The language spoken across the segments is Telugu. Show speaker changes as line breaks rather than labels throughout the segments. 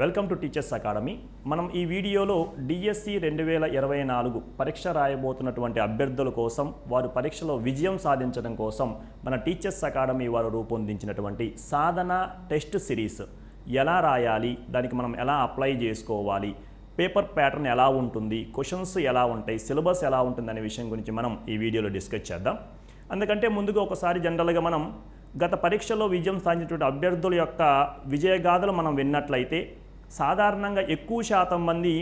వెల్కమ్ టు టీచర్స్ అకాడమీ మనం ఈ వీడియోలో డిఎస్సి రెండు వేల ఇరవై నాలుగు పరీక్ష రాయబోతున్నటువంటి అభ్యర్థుల కోసం వారు పరీక్షలో విజయం సాధించడం కోసం మన టీచర్స్ అకాడమీ వారు రూపొందించినటువంటి సాధన టెస్ట్ సిరీస్ ఎలా రాయాలి దానికి మనం ఎలా అప్లై చేసుకోవాలి పేపర్ ప్యాటర్న్ ఎలా ఉంటుంది క్వశ్చన్స్ ఎలా ఉంటాయి సిలబస్ ఎలా ఉంటుంది అనే విషయం గురించి మనం ఈ వీడియోలో డిస్కస్ చేద్దాం. అందుకంటే ముందుగా ఒకసారి జనరల్గా మనం గత పరీక్షలో విజయం సాధించినటువంటి అభ్యర్థుల యొక్క విజయగాథలు మనం విన్నట్లయితే సాధారణంగా ఎక్కువ శాతం మంది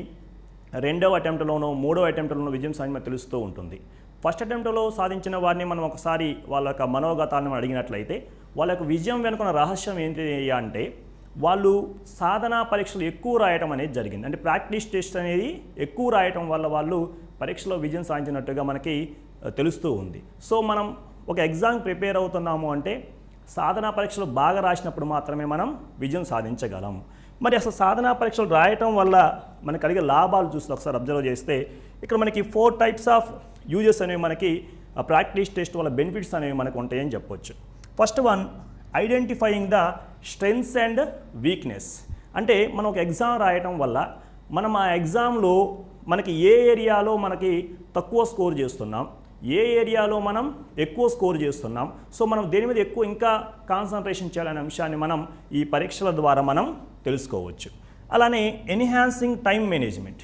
రెండవ అటెంప్ట్లోనో మూడవ అటెంప్ట్లోనో విజయం సాధించిన తెలుస్తూ ఉంటుంది. ఫస్ట్ అటెంప్ట్లో సాధించిన వారిని మనం ఒకసారి వాళ్ళ యొక్క మనోగతాన్ని మనం అడిగినట్లయితే వాళ్ళ యొక్క విజయం వెనుకున్న రహస్యం ఏంటి అంటే వాళ్ళు సాధనా పరీక్షలు ఎక్కువ రాయటం అనేది జరిగింది. అంటే ప్రాక్టీస్ టెస్ట్ అనేది ఎక్కువ రాయటం వల్ల వాళ్ళు పరీక్షలో విజయం సాధించినట్టుగా మనకి తెలుస్తూ ఉంది. సో మనం ఒక ఎగ్జామ్ ప్రిపేర్ అవుతున్నాము అంటే సాధనా పరీక్షలు బాగా రాసినప్పుడు మాత్రమే మనం విజయం సాధించగలం. మరి అసలు సాధనా పరీక్షలు రాయటం వల్ల మనకు కలిగే లాభాలు చూస్తే ఒకసారి అబ్జర్వ్ చేస్తే ఇక్కడ మనకి ఫోర్ టైప్స్ ఆఫ్ యూజెస్ అనేవి మనకి ప్రాక్టీస్ టెస్ట్ వల్ల బెనిఫిట్స్ అనేవి మనకు ఉంటాయని చెప్పొచ్చు. First one identifying the strengths and weakness అంటే మనం ఒక ఎగ్జామ్ రాయటం వల్ల మనం ఆ ఎగ్జామ్లో మనకి ఏ ఏరియాలో మనకి తక్కువ స్కోర్ చేస్తున్నాం ఏ ఏరియాలో మనం ఎక్కువ స్కోర్ చేస్తున్నాం సో మనం దేని మీద ఎక్కువ ఇంకా కాన్సన్ట్రేషన్ చేయాలనే అంశాన్ని మనం ఈ పరీక్షల ద్వారా మనం తెలుసుకోవచ్చు. అలానే ఎన్హాన్సింగ్ టైం మేనేజ్మెంట్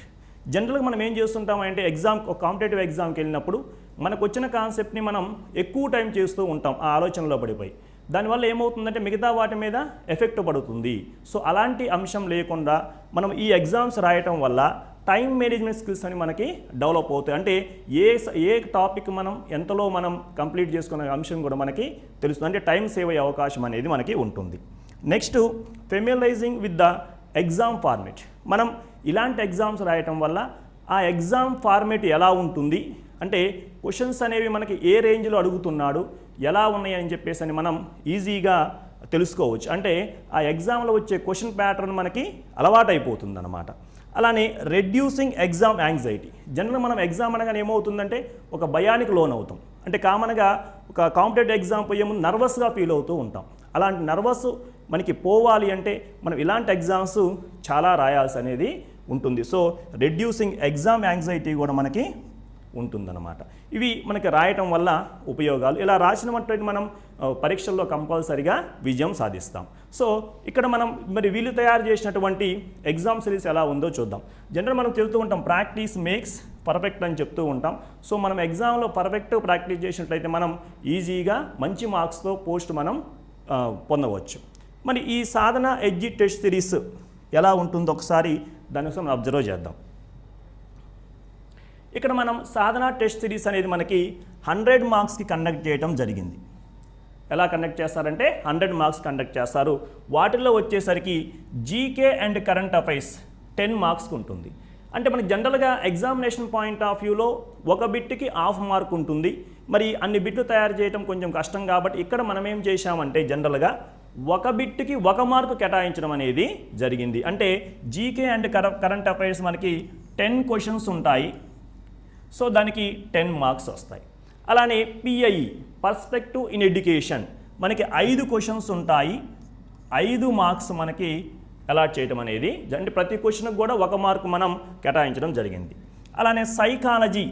జనరల్గా మనం ఏం చేస్తుంటామంటే ఎగ్జామ్ ఒక కాంపిటేటివ్ ఎగ్జామ్కి వెళ్ళినప్పుడు మనకు వచ్చిన కాన్సెప్ట్ని మనం ఎక్కువ టైం చేస్తూ ఉంటాం ఆ ఆలోచనలో పడిపోయి. దానివల్ల ఏమవుతుందంటే మిగతా వాటి మీద ఎఫెక్ట్ పడుతుంది. సో అలాంటి అంశం లేకుండా మనం ఈ ఎగ్జామ్స్ రాయటం వల్ల టైం మేనేజ్మెంట్ స్కిల్స్ అని మనకి డెవలప్ అవుతాయి. అంటే ఏ స- ఏ టాపిక్ మనం ఎంతలో మనం కంప్లీట్ చేసుకునే అంశం కూడా మనకి తెలుస్తుంది. అంటే టైం సేవ్ అయ్యే అవకాశం అనేది మనకి ఉంటుంది. Next familiarising with the exam format. మనం ఇలాంటి ఎగ్జామ్స్ రాయటం వల్ల ఆ ఎగ్జామ్ ఫార్మేట్ ఎలా ఉంటుంది? అంటే క్వశ్చన్స్ అనేవి మనకి ఏ రేంజ్లో అడుగుతున్నాడు? ఎలా ఉన్నాయని చెప్పేసి అని మనం ఈజీగా తెలుసుకోవచ్చు. అంటే ఆ ఎగ్జామ్లో వచ్చే క్వశ్చన్ ప్యాటర్న్ మనకి అలవాటైపోతుంది అనమాట అలానే రెడ్యూసింగ్ ఎగ్జామ్ యాంగ్జైటీ. జనరల్ మనం ఎగ్జామ్ అనగానే ఏమవుతుందంటే ఒక భయానికి లోన్ అవుతాం అంటే కామన్గా ఒక కాంపిటేటివ్ ఎగ్జామ్ పోయే ముందు నర్వస్గా ఫీల్ అవుతూ ఉంటాం. అలాంటి నర్వస్ మనకి పోవాలి అంటే మనం ఇలాంటి ఎగ్జామ్స్ చాలా రాయాల్సి అనేది ఉంటుంది. సో రెడ్యూసింగ్ ఎగ్జామ్ యాంగ్జైటీ కూడా మనకి ఉంటుందన్నమాట. ఇవి మనకి రాయటం వల్ల ఉపయోగాలు. ఇలా రాసినటువంటి మనం పరీక్షల్లో కంపల్సరిగా విజయం సాధిస్తాం. సో ఇక్కడ మనం మరి వీళ్ళు తయారు చేసినటువంటి ఎగ్జామ్ సిరీస్ ఎలా ఉందో చూద్దాం. జనరల్ మనం చెబుతూ ఉంటాం ప్రాక్టీస్ మేక్స్ పర్ఫెక్ట్ అని చెప్తూ ఉంటాం. సో మనం ఎగ్జామ్లో పర్ఫెక్ట్ ప్రాక్టీస్ చేసినట్లయితే మనం ఈజీగా మంచి మార్క్స్తో పోస్ట్ మనం పొందవచ్చు. మరి ఈ సాధన ఎడ్జి టెస్ట్ సిరీస్ ఎలా ఉంటుందో ఒకసారి దానికోసం అబ్జర్వ్ చేద్దాం. ఇక్కడ మనం సాధన టెస్ట్ సిరీస్ అనేది మనకి హండ్రెడ్ మార్క్స్కి కండక్ట్ చేయడం జరిగింది. ఎలా కండక్ట్ చేస్తారంటే హండ్రెడ్ మార్క్స్ కండక్ట్ చేస్తారు. వాటిల్లో వచ్చేసరికి GK and current affairs ten మార్క్స్కి ఉంటుంది అంటే మనకి జనరల్గా ఎగ్జామినేషన్ పాయింట్ ఆఫ్ వ్యూలో ఒక బిట్కి హాఫ్ మార్క్ ఉంటుంది. మరి అన్ని బిట్లు తయారు చేయడం కొంచెం కష్టం కాబట్టి ఇక్కడ మనం ఏం చేశామంటే జనరల్గా ఒక బిట్కి ఒక మార్కు కేటాయించడం అనేది జరిగింది. అంటే జీకే అండ్ కర కరెంట్ అఫైర్స్ మనకి టెన్ క్వశ్చన్స్ ఉంటాయి. సో దానికి టెన్ మార్క్స్ వస్తాయి. అలానే పిఐ పర్స్పెక్టివ్ ఇన్ ఎడ్యుకేషన్ మనకి ఐదు క్వశ్చన్స్ ఉంటాయి. ఐదు మార్క్స్ మనకి అలాట్ చేయడం అనేది అంటే ప్రతి క్వశ్చన్కి కూడా ఒక మార్క్ మనం కేటాయించడం జరిగింది. అలానే సైకాలజీ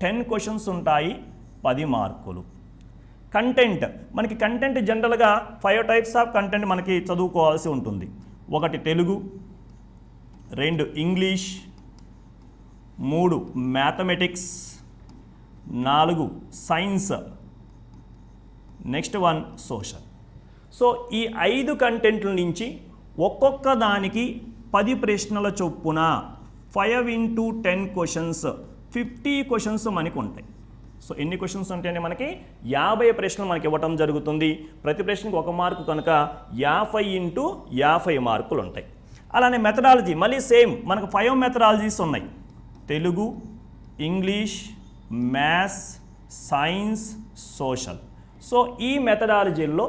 టెన్ క్వశ్చన్స్ ఉంటాయి. పది మార్కులు. కంటెంట్ మనకి కంటెంట్ జనరల్గా ఫైవ్ టైప్స్ ఆఫ్ కంటెంట్ మనకి చదువుకోవాల్సి ఉంటుంది. ఒకటి తెలుగు రెండు ఇంగ్లీష్ మూడు మ్యాథమెటిక్స్ నాలుగు science next one social so ఈ ఐదు కంటెంట్ల నుంచి ఒక్కొక్క దానికి పది ప్రశ్నల చొప్పున five into ten questions fifty questions మనకు ఉంటాయి సో ఎన్ని క్వశ్చన్స్ ఉంటాయంటే మనకి యాభై ప్రశ్నలు మనకి ఇవ్వటం జరుగుతుంది. ప్రతి ప్రశ్నకు ఒక మార్కు కనుక యాభై ఇంటూ యాభై మార్కులు ఉంటాయి. అలానే మెథడాలజీ మళ్ళీ సేమ్ మనకు ఫైవ్ మెథడాలజీస్ ఉన్నాయి. Telugu English maths science social so ఈ మెథడాలజీల్లో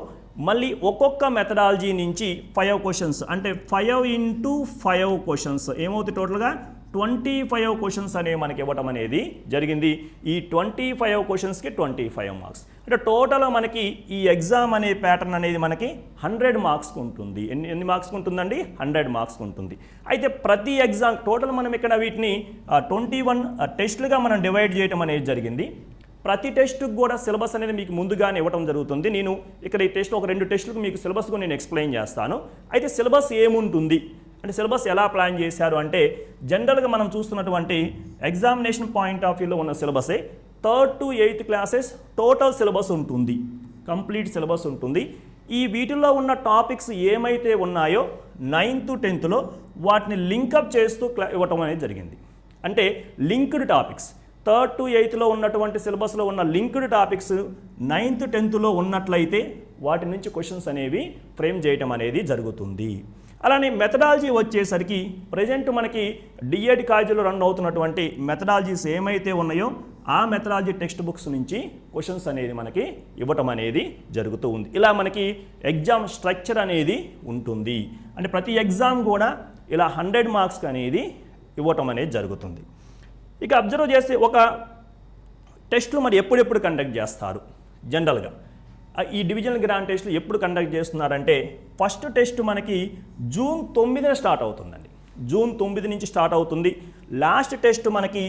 మళ్ళీ ఒక్కొక్క మెథడాలజీ నుంచి ఫైవ్ క్వశ్చన్స్ అంటే ఫైవ్ ఇంటూ ఫైవ్ క్వశ్చన్స్ ఏమవుతుంది టోటల్గా ట్వంటీ ఫైవ్ క్వశ్చన్స్ అనేవి మనకి ఇవ్వటం అనేది జరిగింది. ఈ ట్వంటీ ఫైవ్ క్వశ్చన్స్కి ట్వంటీ ఫైవ్ మార్క్స్. అంటే టోటల్ మనకి ఈ ఎగ్జామ్ అనే ప్యాటర్న్ అనేది మనకి హండ్రెడ్ మార్క్స్కి ఉంటుంది ఎన్ని ఎన్ని మార్క్స్కి ఉంటుందండి హండ్రెడ్ మార్క్స్కి ఉంటుంది అయితే ప్రతి ఎగ్జామ్ టోటల్ మనం ఇక్కడ వీటిని ట్వంటీ వన్ టెస్ట్లుగా మనం డివైడ్ చేయడం అనేది జరిగింది. ప్రతి టెస్ట్కి కూడా సిలబస్ అనేది మీకు ముందుగానే ఇవ్వడం జరుగుతుంది. నేను ఇక్కడ ఈ టెస్ట్ ఒక రెండు టెస్టులకు మీకు సిలబస్ నేను ఎక్స్ప్లెయిన్ చేస్తాను. అయితే సిలబస్ ఏముంటుంది? అంటే సిలబస్ ఎలా ప్లాన్ చేశారు అంటే జనరల్గా మనం చూస్తున్నటువంటి ఎగ్జామినేషన్ పాయింట్ ఆఫ్ వ్యూలో ఉన్న సిలబసే. Third to eighth classes total syllabus ఉంటుంది. కంప్లీట్ సిలబస్ ఉంటుంది. ఈ వీటిల్లో ఉన్న టాపిక్స్ ఏమైతే ఉన్నాయో నైన్త్ టెన్త్లో వాటిని లింకప్ చేస్తూ క్లా ఇవ్వటం అనేది జరిగింది. అంటే లింక్డ్ టాపిక్స్ థర్డ్ టు ఎయిత్లో ఉన్నటువంటి సిలబస్లో ఉన్న లింక్డ్ టాపిక్స్ నైన్త్ టెన్త్లో ఉన్నట్లయితే వాటి నుంచి క్వశ్చన్స్ అనేవి ఫ్రేమ్ చేయటం అనేది జరుగుతుంది. అలానే మెథడాలజీ వచ్చేసరికి ప్రజెంట్ మనకి డిఎడ్ కాలేజీలో రన్ అవుతున్నటువంటి మెథడాలజీస్ ఏమైతే ఉన్నాయో ఆ మెథడాలజీ టెక్స్ట్ బుక్స్ నుంచి క్వశ్చన్స్ అనేది మనకి ఇవ్వటం అనేది జరుగుతూ ఉంది. ఇలా మనకి ఎగ్జామ్ స్ట్రక్చర్ అనేది ఉంటుంది. అంటే ప్రతి ఎగ్జామ్ కూడా ఇలా హండ్రెడ్ మార్క్స్ అనేది ఇవ్వటం అనేది జరుగుతుంది. ఇక అబ్జర్వ్ చేస్తే ఒక టెస్టులు మరి ఎప్పుడెప్పుడు కండక్ట్ చేస్తారు? జనరల్గా ఈ డివిజనల్ గ్రాండ్ టెస్ట్లు ఎప్పుడు కండక్ట్ చేస్తున్నారంటే ఫస్ట్ టెస్ట్ మనకి జూన్ తొమ్మిదిన స్టార్ట్ అవుతుందండి. జూన్ తొమ్మిది నుంచి స్టార్ట్ అవుతుంది. లాస్ట్ టెస్ట్ మనకి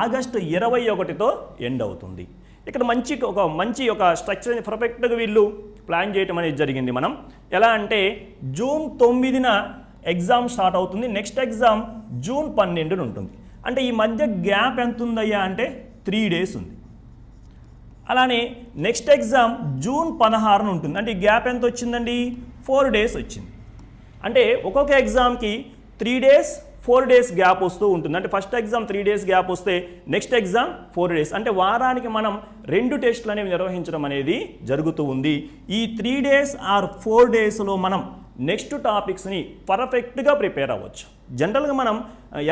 ఆగస్టు ఇరవై ఒకటితో ఎండ్ అవుతుంది. ఇక్కడ మంచి ఒక మంచి ఒక స్ట్రక్చర్ పర్ఫెక్ట్గా వీళ్ళు ప్లాన్ చేయటం అనేది జరిగింది మనం. ఎలా అంటే జూన్ తొమ్మిదిన ఎగ్జామ్ స్టార్ట్ అవుతుంది. నెక్స్ట్ ఎగ్జామ్ జూన్ పన్నెండున ఉంటుంది. అంటే ఈ మధ్య గ్యాప్ ఎంత ఉందయ్యా అంటే త్రీ డేస్ ఉంది. అలానే నెక్స్ట్ ఎగ్జామ్ జూన్ పదహారున ఉంటుంది. అంటే ఈ గ్యాప్ ఎంత వచ్చిందండి ఫోర్ డేస్ వచ్చింది. అంటే ఒక్కొక్క ఎగ్జామ్కి three days four days gap వస్తూ ఉంటుంది. అంటే first exam three days gap వస్తే నెక్స్ట్ ఎగ్జామ్ ఫోర్ డేస్. అంటే వారానికి మనం రెండు టెస్టులు అనేవి నిర్వహించడం అనేది జరుగుతూ ఉంది. ఈ త్రీ డేస్ ఆర్ ఫోర్ డేస్లో మనం నెక్స్ట్ టాపిక్స్ని పర్ఫెక్ట్గా ప్రిపేర్ అవ్వచ్చు. జనరల్గా మనం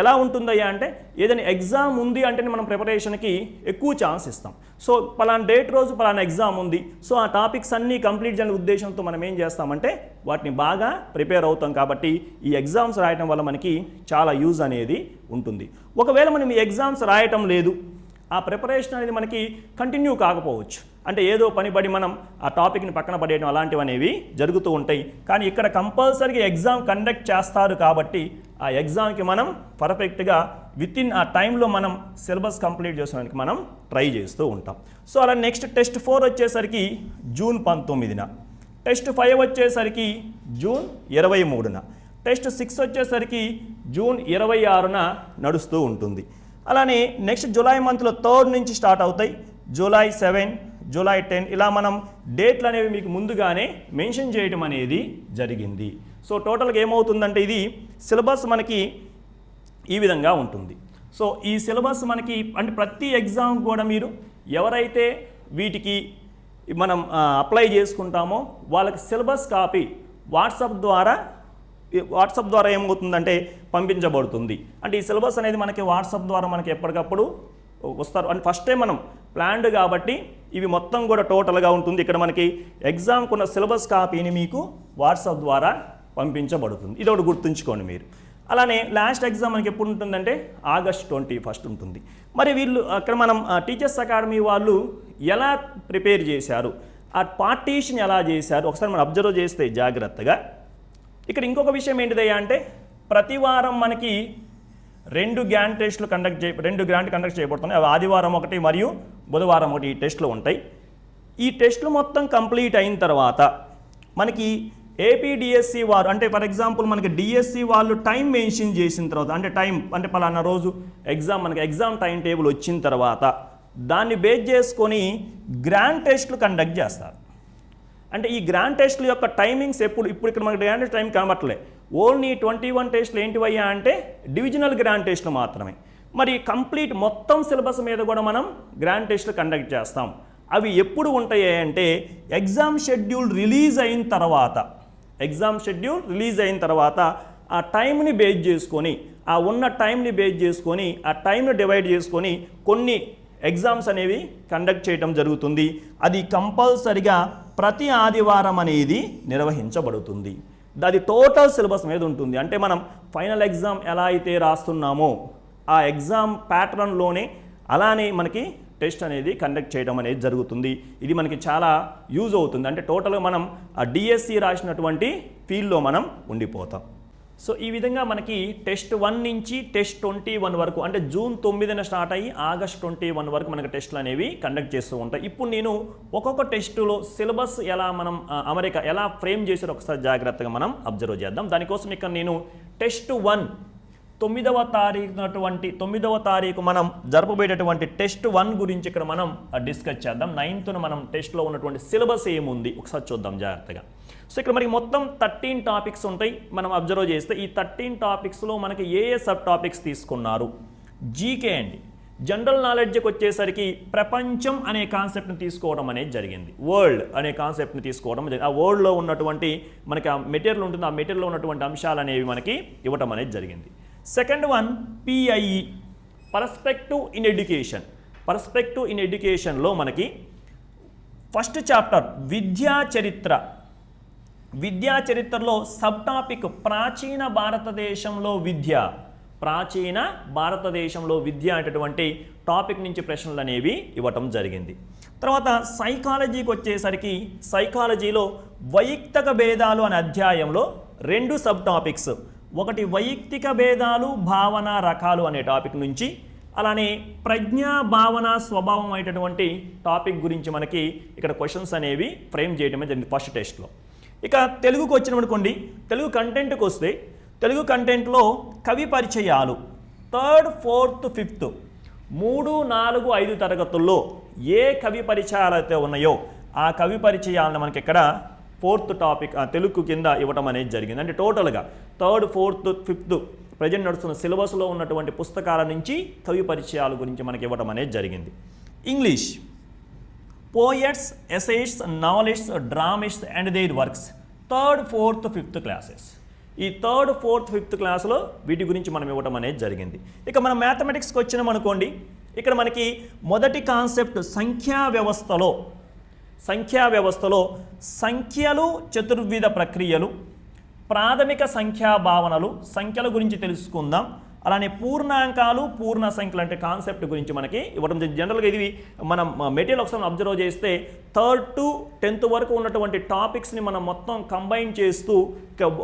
ఎలా ఉంటుందయ్యా అంటే ఏదైనా ఎగ్జామ్ ఉంది అంటేనే మనం ప్రిపరేషన్కి ఎక్కువ ఛాన్స్ ఇస్తాం. సో పలానా డేట్ రోజు పలానా ఎగ్జామ్ ఉంది. సో ఆ టాపిక్స్ అన్నీ కంప్లీట్ చేయని ఉద్దేశంతో మనం ఏం చేస్తామంటే వాటిని బాగా ప్రిపేర్ అవుతాం కాబట్టి ఈ ఎగ్జామ్స్ రాయటం వల్ల మనకి చాలా యూజ్ అనేది ఉంటుంది. ఒకవేళ మనం ఈ ఎగ్జామ్స్ రాయటం లేదు ఆ ప్రిపరేషన్ అనేది మనకి కంటిన్యూ కాకపోవచ్చు. అంటే ఏదో పనిబడి మనం ఆ టాపిక్ని పక్కన పడేయడం అలాంటివి అనేవి జరుగుతూ ఉంటాయి. కానీ ఇక్కడ కంపల్సరీగా ఎగ్జామ్ కండక్ట్ చేస్తారు కాబట్టి ఆ ఎగ్జామ్కి మనం పర్ఫెక్ట్గా విత్ ఇన్ ఆ టైంలో మనం సిలబస్ కంప్లీట్ చేసుకోవడానికి మనం ట్రై చేస్తూ ఉంటాం. సో అలా నెక్స్ట్ టెస్ట్ ఫోర్ వచ్చేసరికి జూన్ పంతొమ్మిదిన. టెస్ట్ ఫైవ్ వచ్చేసరికి జూన్ ఇరవై మూడున. టెస్ట్ సిక్స్ వచ్చేసరికి జూన్ ఇరవై ఆరున నడుస్తూ ఉంటుంది. అలానే నెక్స్ట్ జూలై మంత్లో థర్డ్ నుంచి స్టార్ట్ అవుతాయి. July seven July ten. ఇలా మనం డేట్లు అనేవి మీకు ముందుగానే మెన్షన్ చేయడం అనేది జరిగింది. సో టోటల్గా ఏమవుతుందంటే ఇది సిలబస్ మనకి ఈ విధంగా ఉంటుంది. సో ఈ సిలబస్ మనకి అంటే ప్రతి ఎగ్జామ్ కూడా మీరు ఎవరైతే వీటికి మనం అప్లై చేసుకుంటామో వాళ్ళకి సిలబస్ కాపీ వాట్సాప్ ద్వారా వాట్సాప్ ద్వారా ఏమవుతుందంటే పంపించబడుతుంది. అంటే ఈ సిలబస్ అనేది మనకి వాట్సాప్ ద్వారా మనకి ఎప్పటికప్పుడు వస్తారు. అంటే ఫస్ట్ టైం మనం ప్లాన్డ్ కాబట్టి ఇవి మొత్తం కూడా టోటల్గా ఉంటుంది. ఇక్కడ మనకి ఎగ్జామ్కు ఉన్న సిలబస్ కాపీని మీకు వాట్సాప్ ద్వారా పంపించబడుతుంది. ఇది ఒకటి గుర్తుంచుకోండి మీరు. అలానే లాస్ట్ ఎగ్జామ్ మనకి ఎప్పుడు ఉంటుందంటే ఆగస్ట్ ట్వంటీ ఫస్ట్ ఉంటుంది. మరి వీళ్ళు అక్కడ మనం టీచర్స్ అకాడమీ వాళ్ళు ఎలా ప్రిపేర్ చేశారు? ఆ పార్టీషన్ ఎలా చేశారు? ఒకసారి మనం అబ్జర్వ్ చేస్తే జాగ్రత్తగా. ఇక్కడ ఇంకొక విషయం ఏంటిదయ్యా అంటే ప్రతి వారం మనకి రెండు గ్రాండ్ టెస్టులు కండక్ట్ చే రెండు గ్రాండ్ కండక్ట్ చేయబడుతున్నాయి. అవి ఆదివారం ఒకటి మరియు బుధవారం ఒకటి ఈ టెస్టులు ఉంటాయి. ఈ టెస్టులు మొత్తం కంప్లీట్ అయిన తర్వాత మనకి ఏపీడిఎస్సి వారు అంటే ఫర్ ఎగ్జాంపుల్ మనకి డిఎస్సి వాళ్ళు టైం మెన్షన్ చేసిన తర్వాత అంటే టైం అంటే పలానా రోజు ఎగ్జామ్ మనకి ఎగ్జామ్ టైం టేబుల్ వచ్చిన తర్వాత దాన్ని బేస్ చేసుకొని గ్రాండ్ టెస్ట్లు కండక్ట్ చేస్తారు. అంటే ఈ గ్రాండ్ టెస్ట్ల యొక్క టైమింగ్స్ ఎప్పుడు ఇప్పుడు ఇక్కడ మనకి గ్రాండ్ టైం కనబట్టలే ఓన్లీ ట్వంటీ వన్ టెస్ట్లు ఏంటివయ్యా అంటే డివిజనల్ గ్రాండ్ టెస్ట్లు మాత్రమే. మరి కంప్లీట్ మొత్తం సిలబస్ మీద కూడా మనం గ్రాండ్ టెస్ట్లు కండక్ట్ చేస్తాం. అవి ఎప్పుడు ఉంటాయి అంటే ఎగ్జామ్ షెడ్యూల్ రిలీజ్ అయిన తర్వాత. ఎగ్జామ్ షెడ్యూల్ రిలీజ్ అయిన తర్వాత ఆ టైంని బేస్ చేసుకొని ఆ ఉన్న టైంని బేస్ చేసుకొని ఆ టైంని డివైడ్ చేసుకొని కొన్ని ఎగ్జామ్స్ అనేవి కండక్ట్ చేయడం జరుగుతుంది. అది కంపల్సరిగా ప్రతి ఆదివారం అనేది నిర్వహించబడుతుంది. అది టోటల్ సిలబస్ మీద ఉంటుంది. అంటే మనం ఫైనల్ ఎగ్జామ్ ఎలా అయితే రాస్తున్నామో ఆ ఎగ్జామ్ ప్యాటర్న్లోనే అలానే మనకి టెస్ట్ అనేది కండక్ట్ చేయడం అనేది జరుగుతుంది. ఇది మనకి చాలా యూజ్ అవుతుంది. అంటే టోటల్గా మనం ఆ డిఎస్సి రాసినటువంటి ఫీల్డ్లో మనం ఉండిపోతాం. సో ఈ విధంగా మనకి టెస్ట్ వన్ నుంచి టెస్ట్ ట్వంటీ వన్ వరకు అంటే జూన్ తొమ్మిదిన స్టార్ట్ అయ్యి ఆగస్ట్ ట్వంటీ వన్ వరకు మనకి టెస్టులు అనేవి కండక్ట్ చేస్తూ ఉంటాయి. ఇప్పుడు నేను ఒక్కొక్క టెస్టులో సిలబస్ ఎలా మనం అమెరికా ఎలా ఫ్రేమ్ చేసారో ఒకసారి జాగ్రత్తగా మనం అబ్జర్వ్ చేద్దాం. దానికోసం ఇక్కడ నేను టెస్ట్ వన్ తొమ్మిదవ తారీఖునటువంటి తొమ్మిదవ తారీఖు మనం జరపబోయేటటువంటి టెస్ట్ వన్ గురించి ఇక్కడ మనం డిస్కస్ చేద్దాం. నైన్త్న మనం టెస్ట్లో ఉన్నటువంటి సిలబస్ ఏముంది? ఒకసారి చూద్దాం జాగ్రత్తగా. సో ఇక్కడ మనకి మొత్తం థర్టీన్ టాపిక్స్ ఉంటాయి మనం అబ్జర్వ్ చేస్తే. ఈ థర్టీన్ టాపిక్స్లో మనకి ఏ ఏ సబ్ టాపిక్స్ తీసుకున్నారు? జీకే అండి. జనరల్ నాలెడ్జ్కి వచ్చేసరికి ప్రపంచం అనే కాన్సెప్ట్ని తీసుకోవడం అనేది జరిగింది. వరల్డ్ అనే కాన్సెప్ట్ని తీసుకోవడం జరిగింది. ఆ వరల్డ్లో ఉన్నటువంటి మనకి ఆ మెటీరియల్ ఉంటుంది. ఆ మెటీరియల్లో ఉన్నటువంటి అంశాలు అనేవి మనకి ఇవ్వటం అనేది జరిగింది. Second one PIE perspective in education. Perspective in ఎడ్యుకేషన్లో మనకి ఫస్ట్ చాప్టర్ విద్యా చరిత్ర విద్యా చరిత్రలో సబ్ టాపిక్ ప్రాచీన భారతదేశంలో విద్య. ప్రాచీన భారతదేశంలో విద్య అనేటటువంటి టాపిక్ నుంచి ప్రశ్నలు అనేవి ఇవ్వటం జరిగింది. తర్వాత సైకాలజీకి వచ్చేసరికి సైకాలజీలో వైయక్తిక భేదాలు అనే అధ్యాయంలో రెండు సబ్ టాపిక్స్ ఒకటి వైయక్తిక భేదాలు భావన రకాలు అనే టాపిక్ నుంచి అలానే ప్రజ్ఞా భావన స్వభావం అనేటటువంటి టాపిక్ గురించి మనకి ఇక్కడ క్వశ్చన్స్ అనేవి ఫ్రేమ్ చేయడమే జరిగింది ఫస్ట్ టెస్ట్లో. ఇక తెలుగుకు వచ్చిననుకోండి తెలుగు కంటెంట్కి వస్తే తెలుగు కంటెంట్లో కవి పరిచయాలు. థర్డ్ ఫోర్త్ ఫిఫ్త్ మూడు నాలుగు ఐదు తరగతుల్లో ఏ కవి పరిచయాలు అయితే ఉన్నాయో ఆ కవి పరిచయాలను మనకి ఇక్కడ ఫోర్త్ టాపిక్ ఆ, తెలుగు కింద ఇవ్వటం అనేది జరిగింది. అంటే టోటల్గా థర్డ్ ఫోర్త్ ఫిఫ్త్ ప్రజెంట్ నడుస్తున్న సిలబస్లో ఉన్నటువంటి పుస్తకాల నుంచి కవి పరిచయాల గురించి మనకి ఇవ్వటం అనేది జరిగింది. English poets essayists novelists dramatists and their works third fourth fifth classes ఈ థర్డ్ ఫోర్త్ ఫిఫ్త్ క్లాస్లో వీటి గురించి మనం ఇవ్వడం అనేది జరిగింది. ఇక మనం మ్యాథమెటిక్స్కి వచ్చినాం అనుకోండి ఇక్కడ మనకి మొదటి కాన్సెప్ట్ సంఖ్యా వ్యవస్థలో సంఖ్యా వ్యవస్థలో సంఖ్యలు చతుర్విధ ప్రక్రియలు ప్రాథమిక సంఖ్యా భావనలు సంఖ్యల గురించి తెలుసుకుందాం. అలానే పూర్ణాంకాలు పూర్ణ సంఖ్యలు అంటే కాన్సెప్ట్ గురించి మనకి ఇవ్వడం జనరల్గా ఇది మనం మెటీరియల్ ఒకసారి అబ్జర్వ్ చేస్తే థర్డ్ టు టెన్త్ వరకు ఉన్నటువంటి టాపిక్స్ని మనం మొత్తం కంబైన్ చేస్తూ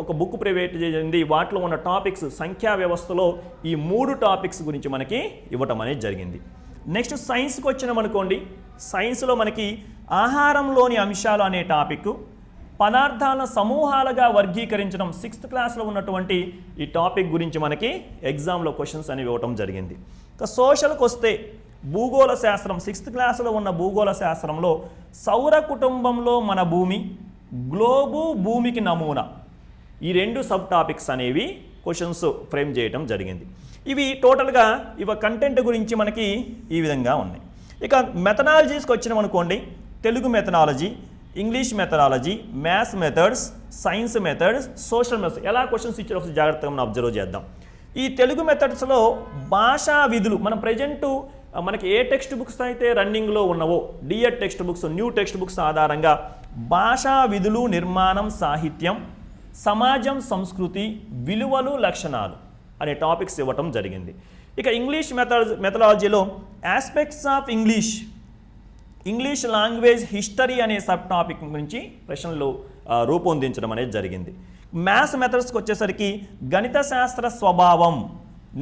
ఒక బుక్ ప్రైవేట్ చేసింది. వాటిలో ఉన్న టాపిక్స్ సంఖ్యా వ్యవస్థలో ఈ మూడు టాపిక్స్ గురించి మనకి ఇవ్వటం అనేది జరిగింది. నెక్స్ట్ సైన్స్కి వచ్చినామనుకోండి సైన్స్లో మనకి ఆహారంలోని అంశాలు అనే టాపిక్ పదార్థాల సమూహాలుగా వర్గీకరించడం సిక్స్త్ క్లాస్లో ఉన్నటువంటి ఈ టాపిక్ గురించి మనకి ఎగ్జామ్లో క్వశ్చన్స్ అనేవి ఇవ్వటం జరిగింది. ఇక సోషల్కి వస్తే భూగోళ శాస్త్రం సిక్స్త్ క్లాస్లో ఉన్న భూగోళ శాస్త్రంలో సౌర కుటుంబంలో మన భూమి గ్లోబు భూమికి నమూనా. ఈ రెండు సబ్ టాపిక్స్ అనేవి క్వశ్చన్స్ ఫ్రేమ్ చేయటం జరిగింది. ఇవి టోటల్గా ఇవ కంటెంట్ గురించి మనకి ఈ విధంగా ఉన్నాయి. ఇక మెథనాలజీస్కి వచ్చినాం అనుకోండి Telugu methodology English methodology maths methods science methods social methods ఎలా క్వశ్చన్స్ ఇచ్చారో ఒకసారి జాగ్రత్తగా మనం అబ్జర్వ్ చేద్దాం. ఈ తెలుగు మెథడ్స్లో భాషా విధులు మనం ప్రజెంటు మనకి ఏ టెక్స్ట్ బుక్స్ అయితే రన్నింగ్లో ఉన్నవో DEd text books new text books ఆధారంగా భాషా విధులు నిర్మాణం సాహిత్యం సమాజం సంస్కృతి విలువలు లక్షణాలు అనే టాపిక్స్ ఇవ్వటం జరిగింది. ఇక English method మెథడాలజీలో aspects of English English language history అనే సబ్ టాపిక్ గురించి ప్రశ్నలు రూపొందించడం అనేది జరిగింది. మ్యాథ్స్ మెథడ్స్కి వచ్చేసరికి గణిత శాస్త్ర స్వభావం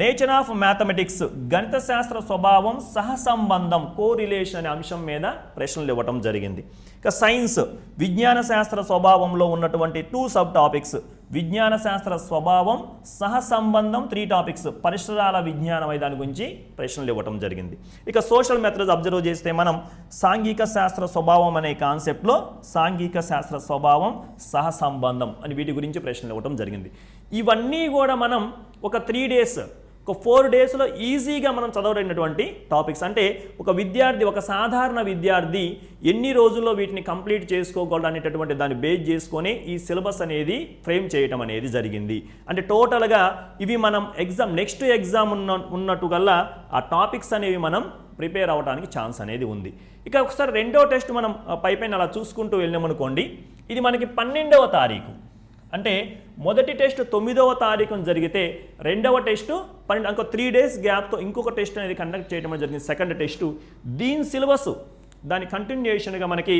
నేచర్ ఆఫ్ మ్యాథమెటిక్స్ గణిత శాస్త్ర స్వభావం సహసంబంధం కోరిలేషన్ అనే అంశం మీద ప్రశ్నలు ఇవ్వటం జరిగింది. ఇక సైన్స్ విజ్ఞాన శాస్త్ర స్వభావంలో ఉన్నటువంటి టూ సబ్ టాపిక్స్ విజ్ఞాన శాస్త్ర స్వభావం సహసంబంధం త్రీ టాపిక్స్ పరిసరాల విజ్ఞానం అనే దాని గురించి ప్రశ్నలు ఇవ్వటం జరిగింది. ఇక సోషల్ మెథడ్స్ అబ్జర్వ్ చేస్తే మనం సాంఘిక శాస్త్ర స్వభావం అనే కాన్సెప్ట్లో సాంఘిక శాస్త్ర స్వభావం సహసంబంధం అని వీటి గురించి ప్రశ్నలు ఇవ్వటం జరిగింది. ఇవన్నీ కూడా మనం ఒక త్రీ డేస్ ఒక ఫోర్ డేస్లో ఈజీగా మనం చదవలేనటువంటి టాపిక్స్ అంటే ఒక విద్యార్థి ఒక సాధారణ విద్యార్థి ఎన్ని రోజుల్లో వీటిని కంప్లీట్ చేసుకోగలడు అనేటటువంటి దాన్ని బేస్ చేసుకొని ఈ సిలబస్ అనేది ఫ్రేమ్ చేయటం అనేది జరిగింది. అంటే టోటల్గా ఇవి మనం ఎగ్జామ్ నెక్స్ట్ ఎగ్జామ్ ఉన్న ఉన్నట్టుగల్లా ఆ టాపిక్స్ అనేవి మనం ప్రిపేర్ అవ్వడానికి ఛాన్స్ అనేది ఉంది. ఇక ఒకసారి రెండో టెస్ట్ మనం పైపైన అలా చూసుకుంటూ వెళ్ళామనుకోండి. ఇది మనకి పన్నెండవ తారీఖు. అంటే మొదటి టెస్ట్ తొమ్మిదవ తారీఖున జరిగితే రెండవ టెస్టు పన్నెండు ఇంకో త్రీ డేస్ గ్యాప్తో ఇంకొక టెస్ట్ అనేది కండక్ట్ చేయడం జరిగింది. సెకండ్ టెస్టు దీని సిలబస్ దాని కంటిన్యూషన్గా మనకి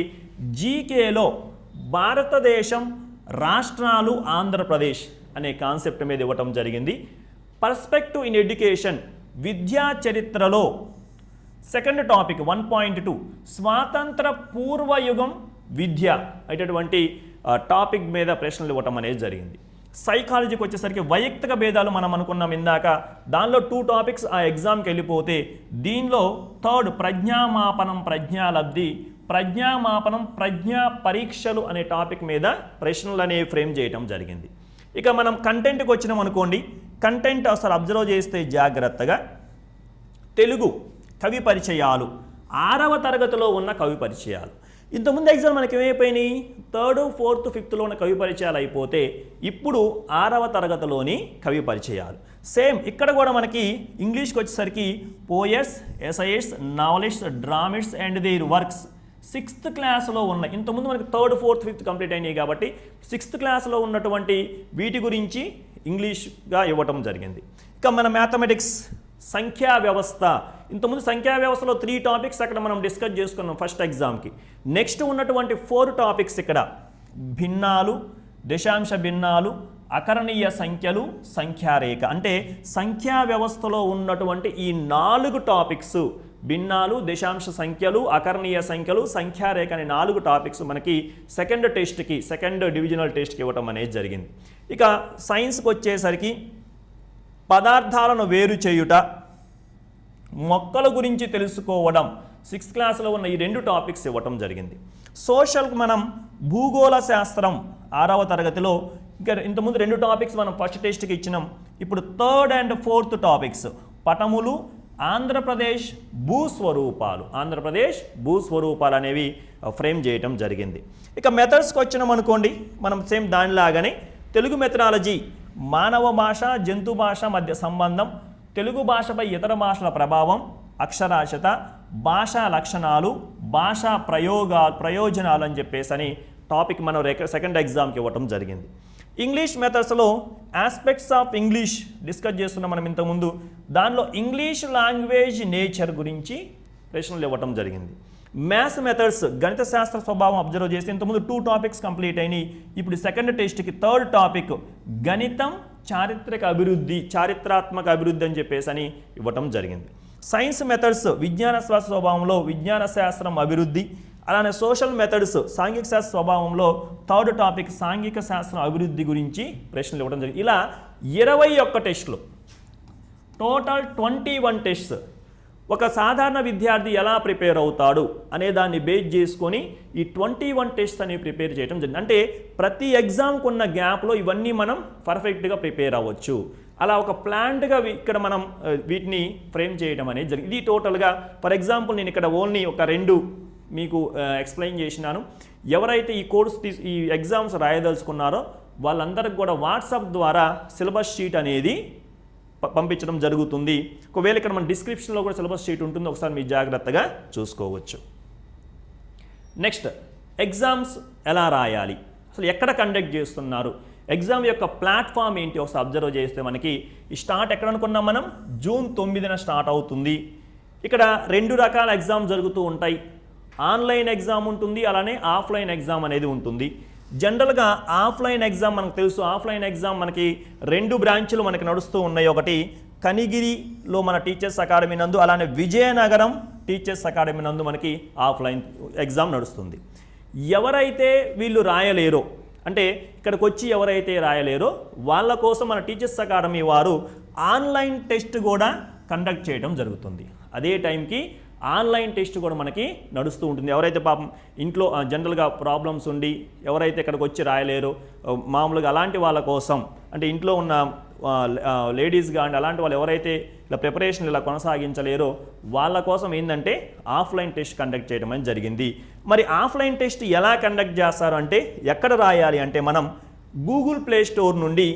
జీకేలో భారతదేశం రాష్ట్రాలు ఆంధ్రప్రదేశ్ అనే కాన్సెప్ట్ మీద ఇవ్వటం జరిగింది. పర్స్పెక్టివ్ ఇన్ ఎడ్యుకేషన్ విద్యా చరిత్రలో second topic one point two స్వాతంత్ర పూర్వయుగం విద్య అనేటటువంటి టాపిక్ మీద ప్రశ్నలు ఇవ్వటం అనేది జరిగింది. సైకాలజీకి వచ్చేసరికి వైయక్తిక భేదాలు మనం అనుకున్నాం ఇందాక. దానిలో టూ టాపిక్స్ ఆ ఎగ్జామ్కి వెళ్ళిపోతే దీనిలో థర్డ్ ప్రజ్ఞామాపనం ప్రజ్ఞాలబ్ధి. ప్రజ్ఞామాపనం ప్రజ్ఞా పరీక్షలు అనే టాపిక్ మీద ప్రశ్నలు అనేవి ఫ్రేమ్ చేయటం జరిగింది. ఇక మనం కంటెంట్కి వచ్చినాం అనుకోండి. కంటెంట్ అసలు అబ్జర్వ్ చేస్తే జాగ్రత్తగా తెలుగు కవి పరిచయాలు ఆరవ తరగతిలో ఉన్న కవి పరిచయాలు. ఇంతకుముందు ఎగ్జామ్ మనకి ఏమైపోయినాయి? థర్డ్ ఫోర్త్ ఫిఫ్త్లో ఉన్న కవి పరిచయాలు అయిపోతే ఇప్పుడు ఆరవ తరగతిలోని కవి పరిచయాలు. సేమ్ ఇక్కడ కూడా మనకి ఇంగ్లీష్కి వచ్చేసరికి poets SIS novelist dramatists and their works sixth క్లాస్లో ఉన్న ఇంతకుముందు మనకి థర్డ్ ఫోర్త్ ఫిఫ్త్ కంప్లీట్ అయినాయి కాబట్టి సిక్స్త్ క్లాస్లో ఉన్నటువంటి వీటి గురించి ఇంగ్లీష్గా ఇవ్వటం జరిగింది. ఇక మన మ్యాథమెటిక్స్ సంఖ్యా వ్యవస్థ. ఇంతకుముందు సంఖ్యా వ్యవస్థలో త్రీ టాపిక్స్ అక్కడ మనం డిస్కస్ చేసుకున్నాం ఫస్ట్ ఎగ్జామ్కి నెక్స్ట్ ఉన్నటువంటి ఫోర్ టాపిక్స్ ఇక్కడ. భిన్నాలు దశాంశ భిన్నాలు అకరణీయ సంఖ్యలు సంఖ్యారేఖ. అంటే సంఖ్యా వ్యవస్థలో ఉన్నటువంటి ఈ నాలుగు టాపిక్స్ భిన్నాలు దశాంశ సంఖ్యలు అకరణీయ సంఖ్యలు సంఖ్యారేఖ అనే నాలుగు టాపిక్స్ మనకి సెకండ్ టెస్ట్కి సెకండ్ డివిజనల్ టెస్ట్కి ఇవ్వటం అనేది జరిగింది. ఇక సైన్స్కి వచ్చేసరికి పదార్థాలను వేరు చేయుట మొక్కల గురించి తెలుసుకోవడం. సిక్స్త్ క్లాస్లో ఉన్న ఈ రెండు టాపిక్స్ ఇవ్వటం జరిగింది. సోషల్కి మనం భూగోళ శాస్త్రం ఆరవ తరగతిలో ఇంకా ఇంతకుముందు రెండు టాపిక్స్ మనం ఫస్ట్ టెస్ట్కి ఇచ్చినాం. ఇప్పుడు థర్డ్ అండ్ ఫోర్త్ టాపిక్స్ పటములు ఆంధ్రప్రదేశ్ భూస్వరూపాలు. ఆంధ్రప్రదేశ్ భూస్వరూపాలు అనేవి ఫ్రేమ్ చేయటం జరిగింది. ఇక మెథడ్స్కి వచ్చినాం అనుకోండి మనం సేమ్ దానిలాగానే తెలుగు మెథడాలజీ మానవ భాష జంతు భాష మధ్య సంబంధం తెలుగు భాషపై ఇతర భాషల ప్రభావం అక్షరాస్యత భాషా లక్షణాలు భాషా ప్రయోగా ప్రయోజనాలు అని చెప్పేసి అని టాపిక్ మనం రెక సెకండ్ ఎగ్జామ్కి ఇవ్వటం జరిగింది. ఇంగ్లీష్ మెథడ్స్లో ఆస్పెక్ట్స్ ఆఫ్ ఇంగ్లీష్ డిస్కస్ చేస్తున్నాం మనం ఇంతకుముందు. దానిలో ఇంగ్లీష్ లాంగ్వేజ్ నేచర్ గురించి ప్రశ్నలు ఇవ్వటం జరిగింది. మ్యాథ్స్ మెథడ్స్ గణిత శాస్త్ర స్వభావం అబ్జర్వ్ చేసి ఇంతకుముందు టూ టాపిక్స్ కంప్లీట్ అయినాయి. ఇప్పుడు సెకండ్ టెస్ట్కి థర్డ్ టాపిక్ గణితం చారిత్రక అభివృద్ధి చారిత్రాత్మక అభివృద్ధి అని చెప్పేసి అని ఇవ్వటం జరిగింది. సైన్స్ మెథడ్స్ విజ్ఞాన శాస్త్ర స్వభావంలో విజ్ఞాన శాస్త్రం అభివృద్ధి అలానే సోషల్ మెథడ్స్ సాంఘిక శాస్త్ర స్వభావంలో థర్డ్ టాపిక్ సాంఘిక శాస్త్రం అభివృద్ధి గురించి ప్రశ్నలు ఇవ్వడం జరిగింది. ఇలా ఇరవై ఒక్క టెస్టులు టోటల్ ట్వంటీ వన్ టెస్ట్స్ ఒక సాధారణ విద్యార్థి ఎలా ప్రిపేర్ అవుతాడు అనే దాన్ని బేస్ చేసుకొని ఈ ట్వంటీ వన్ టెస్ట్ అని ప్రిపేర్ చేయడం జరిగింది. అంటే ప్రతి ఎగ్జామ్కి ఉన్న గ్యాప్లో ఇవన్నీ మనం పర్ఫెక్ట్గా ప్రిపేర్ అవ్వచ్చు. అలా ఒక ప్లాంట్గా ఇక్కడ మనం వీటిని ఫ్రేమ్ చేయడం అనేది జరిగింది. ఇది టోటల్గా ఫర్ ఎగ్జాంపుల్ నేను ఇక్కడ ఓన్లీ ఒక రెండు మీకు ఎక్స్ప్లెయిన్ చేసినాను. ఎవరైతే ఈ కోర్స్ తీసు ఈ ఎగ్జామ్స్ రాయదలుచుకున్నారో వాళ్ళందరికి కూడా వాట్సాప్ ద్వారా సిలబస్ షీట్ అనేది పంపించడం జరుగుతుంది. ఒకవేళ ఇక్కడ మన డిస్క్రిప్షన్లో కూడా సిలబస్ షీట్ ఉంటుంది ఒకసారి మీరు జాగ్రత్తగా చూసుకోవచ్చు. నెక్స్ట్ ఎగ్జామ్స్ ఎలా రాయాలి? అసలు ఎక్కడ కండక్ట్ చేస్తున్నారు? ఎగ్జామ్ యొక్క ప్లాట్ఫామ్ ఏంటి? ఒకసారి అబ్జర్వ్ చేస్తే మనకి ఈ స్టార్ట్ ఎక్కడ అనుకున్నాం మనం? జూన్ తొమ్మిదిన స్టార్ట్ అవుతుంది. ఇక్కడ రెండు రకాల ఎగ్జామ్ జరుగుతూ ఉంటాయి. ఆన్లైన్ ఎగ్జామ్ ఉంటుంది అలానే ఆఫ్లైన్ ఎగ్జామ్ అనేది ఉంటుంది. జనరల్గా ఆఫ్లైన్ ఎగ్జామ్ మనకు తెలుసు. ఆఫ్లైన్ ఎగ్జామ్ మనకి రెండు బ్రాంచ్లు మనకి నడుస్తూ ఉన్నాయి. ఒకటి కనిగిరిలో మన టీచర్స్ అకాడమీ నందు అలానే విజయనగరం టీచర్స్ అకాడమీ నందు మనకి ఆఫ్లైన్ ఎగ్జామ్ నడుస్తుంది. ఎవరైతే వీళ్ళు రాయలేరో అంటే ఇక్కడికి వచ్చి ఎవరైతే రాయలేరో వాళ్ళ కోసం మన టీచర్స్ అకాడమీ వారు ఆన్లైన్ టెస్ట్ కూడా కండక్ట్ చేయడం జరుగుతుంది. అదే టైంకి ఆన్లైన్ టెస్ట్ కూడా మనకి నడుస్తూ ఉంటుంది. ఎవరైతే పాపం ఇంట్లో జనరల్గా ప్రాబ్లమ్స్ ఉండి ఎవరైతే ఇక్కడికి వచ్చి రాయలేరో మామూలుగా అలాంటి వాళ్ళ కోసం అంటే ఇంట్లో ఉన్న లేడీస్ కానీ అలాంటి వాళ్ళు ఎవరైతే ఇలా ప్రిపరేషన్ ఇలా కొనసాగించలేరో వాళ్ళ కోసం ఏంటంటే ఆఫ్లైన్ టెస్ట్ కండక్ట్ చేయడం అనేది జరిగింది. మరి ఆఫ్లైన్ టెస్ట్ ఎలా కండక్ట్ చేస్తారు అంటే ఎక్కడ రాయాలి అంటే మనం గూగుల్ ప్లే స్టోర్ నుండి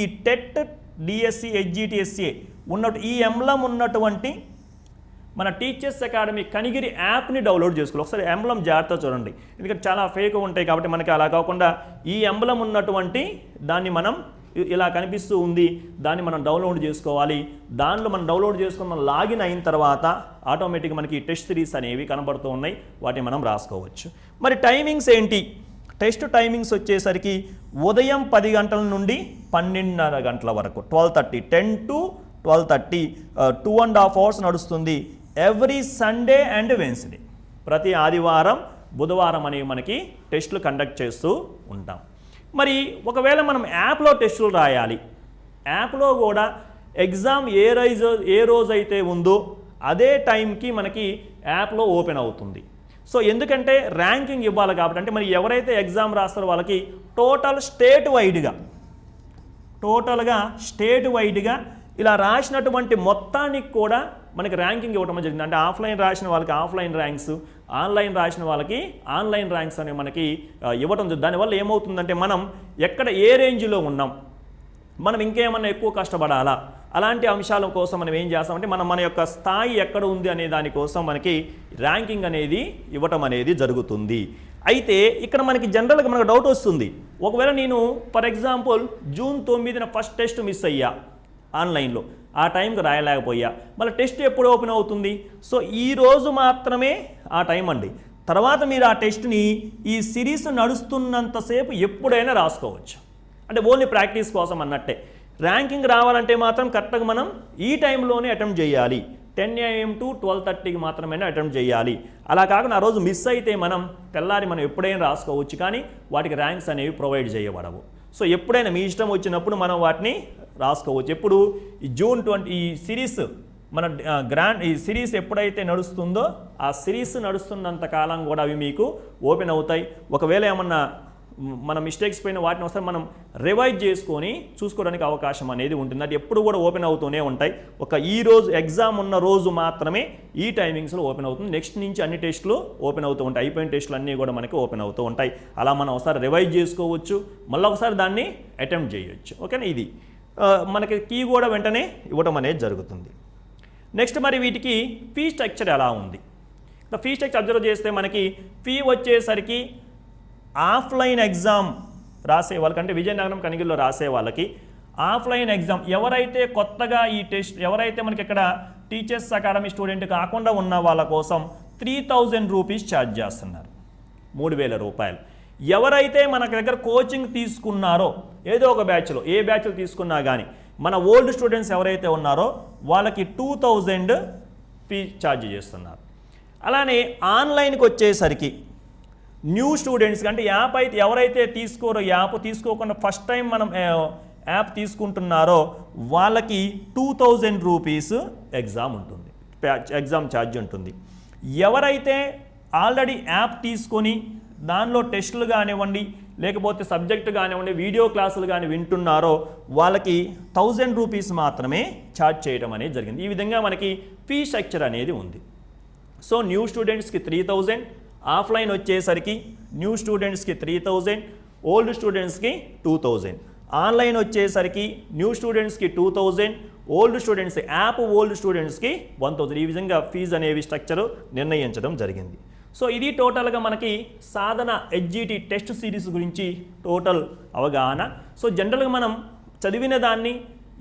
ఈ టెట్ డిఎస్సి హెచ్జిటిఎస్సి ఉన్నట్టు ఈ ఎంలం ఉన్నటువంటి మన టీచర్స్ అకాడమీ కనిగిరి యాప్ని డౌన్లోడ్ చేసుకోవాలి. ఒకసారి ఎంబలం జాగ్రత్త చూడండి. ఎందుకంటే చాలా ఫేక్ ఉంటాయి కాబట్టి మనకి అలా కాకుండా ఈ ఎంబలం ఉన్నటువంటి దాన్ని మనం ఇలా కనిపిస్తూ ఉంది. దాన్ని మనం డౌన్లోడ్ చేసుకోవాలి. దానిలో మనం డౌన్లోడ్ చేసుకున్న లాగిన్ అయిన తర్వాత ఆటోమేటిక్గా మనకి టెస్ట్ సిరీస్ అనేవి కనబడుతూ ఉన్నాయి. వాటిని మనం రాసుకోవచ్చు. మరి టైమింగ్స్ ఏంటి? టెస్ట్ టైమింగ్స్ వచ్చేసరికి ఉదయం పది గంటల నుండి పన్నెండున్నర గంటల వరకు twelve thirty ten to twelve thirty two and half hours నడుస్తుంది. ఎవ్రీ సండే అండ్ వెన్స్డే ప్రతి ఆదివారం బుధవారం అనేవి మనకి టెస్టులు కండక్ట్ చేస్తూ ఉంటాం. మరి ఒకవేళ మనం యాప్లో టెస్టులు రాయాలి యాప్లో కూడా ఎగ్జామ్ ఏ రోజు ఏ రోజైతే ఉందో అదే టైంకి మనకి యాప్లో ఓపెన్ అవుతుంది. సో ఎందుకంటే ర్యాంకింగ్ ఇవ్వాలి కాబట్టి అంటే మరి ఎవరైతే ఎగ్జామ్ రాస్తారో వాళ్ళకి టోటల్ స్టేట్ వైడ్గా టోటల్గా స్టేట్ వైడ్గా ఇలా రాసినటువంటి మొత్తానికి కూడా మనకి ర్యాంకింగ్ ఇవ్వడం జరిగింది. అంటే ఆఫ్లైన్ రాసిన వాళ్ళకి ఆఫ్లైన్ ర్యాంక్స్ ఆన్లైన్ రాసిన వాళ్ళకి ఆన్లైన్ ర్యాంక్స్ అనేవి మనకి ఇవ్వటం దానివల్ల ఏమవుతుందంటే మనం ఎక్కడ ఏ రేంజ్లో ఉన్నాం మనం ఇంకేమన్నా ఎక్కువ కష్టపడాలా అలాంటి అంశాల కోసం మనం ఏం చేస్తామంటే మనం మన యొక్క స్థాయి ఎక్కడ ఉంది అనే దానికోసం మనకి ర్యాంకింగ్ అనేది ఇవ్వటం అనేది జరుగుతుంది. అయితే ఇక్కడ మనకి జనరల్గా మనకు డౌట్ వస్తుంది. ఒకవేళ నేను ఫర్ ఎగ్జాంపుల్ జూన్ తొమ్మిదిన ఫస్ట్ టెస్ట్ మిస్ అయ్యా ఆన్లైన్లో. ఆ టైంకి రాయలేకపోయా. మళ్ళీ టెస్ట్ ఎప్పుడు ఓపెన్ అవుతుంది? సో ఈ రోజు మాత్రమే ఆ టైం అండి. తర్వాత మీరు ఆ టెస్ట్ని ఈ సిరీస్ నడుస్తున్నంతసేపు ఎప్పుడైనా రాసుకోవచ్చు. అంటే ఓన్లీ ప్రాక్టీస్ కోసం అన్నట్టే. ర్యాంకింగ్ రావాలంటే మాత్రం కరెక్ట్గా మనం ఈ టైంలోనే అటెంప్ట్ చేయాలి. టెన్ ఏఎం టు ట్వెల్వ్ థర్టీకి మాత్రమే అటెంప్ట్ చేయాలి. అలా కాకుండా ఆ రోజు మిస్ అయితే మనం తెల్లారి మనం ఎప్పుడైనా రాసుకోవచ్చు కానీ వాటికి ర్యాంక్స్ అనేవి ప్రొవైడ్ చేయబడవు. సో ఎప్పుడైనా మీ ఇష్టం వచ్చినప్పుడు మనం వాటిని రాసుకోవచ్చు. ఎప్పుడు ఈ జూన్ ట్వంటీ ఈ సిరీస్ మన గ్రాండ్ ఈ సిరీస్ ఎప్పుడైతే నడుస్తుందో ఆ సిరీస్ నడుస్తున్నంత కాలం కూడా అవి మీకు ఓపెన్ అవుతాయి. ఒకవేళ ఏమన్నా మన మిస్టేక్స్ పైన వాటిని ఒకసారి మనం రివైజ్ చేసుకొని చూసుకోవడానికి అవకాశం అనేది ఉంటుంది. అది ఎప్పుడు కూడా ఓపెన్ అవుతూనే ఉంటాయి. ఒక ఈ రోజు ఎగ్జామ్ ఉన్న రోజు మాత్రమే ఈ టైమింగ్స్లో ఓపెన్ అవుతుంది. నెక్స్ట్ నుంచి అన్ని టెస్టులు ఓపెన్ అవుతూ ఉంటాయి. అయిపోయిన టెస్టులు అన్నీ కూడా మనకి ఓపెన్ అవుతూ ఉంటాయి. అలా మనం ఒకసారి రివైజ్ చేసుకోవచ్చు. మళ్ళీ ఒకసారి దాన్ని అటెంప్ట్ చేయొచ్చు. ఓకేనా ఇది. మనకి కీ కూడా వెంటనే ఇవ్వడం అనేది జరుగుతుంది. నెక్స్ట్ మరి వీటికి ఫీ స్ట్రక్చర్ ఎలా ఉంది? ఫీ స్ట్రక్చర్ అబ్జర్వ్ చేస్తే మనకి ఫీ వచ్చేసరికి ఆఫ్లైన్ ఎగ్జామ్ రాసే వాళ్ళకంటే విజయనగరం కనిగిల్లో రాసే వాళ్ళకి ఆఫ్లైన్ ఎగ్జామ్ ఎవరైతే కొత్తగా ఈ టెస్ట్ ఎవరైతే మనకి ఇక్కడ టీచర్స్ అకాడమీ స్టూడెంట్ కాకుండా ఉన్న వాళ్ళ కోసం త్రీ థౌజండ్ రూపీస్ ఛార్జ్ చేస్తున్నారు. మూడు వేల రూపాయలు. ఎవరైతే మన దగ్గర కోచింగ్ తీసుకున్నారో ఏదో ఒక బ్యాచ్లో ఏ బ్యాచ్లో తీసుకున్నా కానీ మన ఓల్డ్ స్టూడెంట్స్ ఎవరైతే ఉన్నారో వాళ్ళకి టూ థౌజండ్ ఫీ ఛార్జ్ చేస్తున్నారు. అలానే ఆన్లైన్కి వచ్చేసరికి న్యూ స్టూడెంట్స్కి అంటే యాప్ అయితే ఎవరైతే తీసుకోరో యాప్ తీసుకోకుండా ఫస్ట్ టైం మనం యాప్ తీసుకుంటున్నారో వాళ్ళకి టూ థౌజండ్ రూపీస్ ఎగ్జామ్ ఉంటుంది. ఎగ్జామ్ ఛార్జ్ ఉంటుంది. ఎవరైతే ఆల్రెడీ యాప్ తీసుకొని దానిలో టెస్టులు కానివ్వండి లేకపోతే సబ్జెక్టు కానివ్వండి వీడియో క్లాసులు కానీ వింటున్నారో వాళ్ళకి థౌజండ్ రూపీస్ మాత్రమే ఛార్జ్ చేయడం అనేది జరిగింది. ఈ విధంగా మనకి ఫీ స్ట్రక్చర్ అనేది ఉంది. సో న్యూ స్టూడెంట్స్కి త్రీ థౌజండ్ ఆఫ్లైన్ వచ్చేసరికి న్యూ స్టూడెంట్స్కి త్రీ థౌజండ్ ఓల్డ్ స్టూడెంట్స్కి టూ థౌజండ్. ఆన్లైన్ వచ్చేసరికి న్యూ స్టూడెంట్స్కి two thousand old students app old స్టూడెంట్స్కి వన్ థౌజండ్. ఈ విధంగా ఫీజు అనేవి స్ట్రక్చరు నిర్ణయించడం జరిగింది. సో ఇది టోటల్గా మనకి సాధన హెచ్జిటి టెస్ట్ సిరీస్ గురించి టోటల్ అవగాహన. సో జనరల్గా మనం చదివిన దాన్ని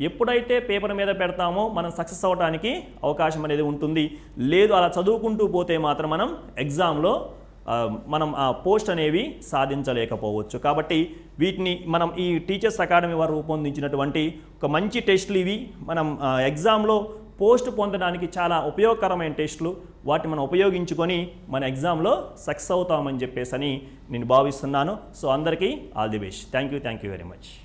ఎప్పుడైతే పేపర్ మీద పెడతామో మనం సక్సెస్ అవ్వడానికి అవకాశం అనేది ఉంటుంది. లేదు అలా చదువుకుంటూ పోతే మాత్రం మనం ఎగ్జామ్లో మనం ఆ పోస్ట్ అనేవి సాధించలేకపోవచ్చు. కాబట్టి వీటిని మనం ఈ టీచర్స్ అకాడమీ వారు రూపొందించినటువంటి ఒక మంచి టెస్ట్లు ఇవి. మనం ఎగ్జామ్లో పోస్ట్ పొందడానికి చాలా ఉపయోగకరమైన టెస్టులు. వాటిని మనం ఉపయోగించుకొని మన ఎగ్జామ్లో సక్సెస్ అవుతామని చెప్పేసి అని నేను భావిస్తున్నాను. సో అందరికీ all the best. Thank you thank you very much.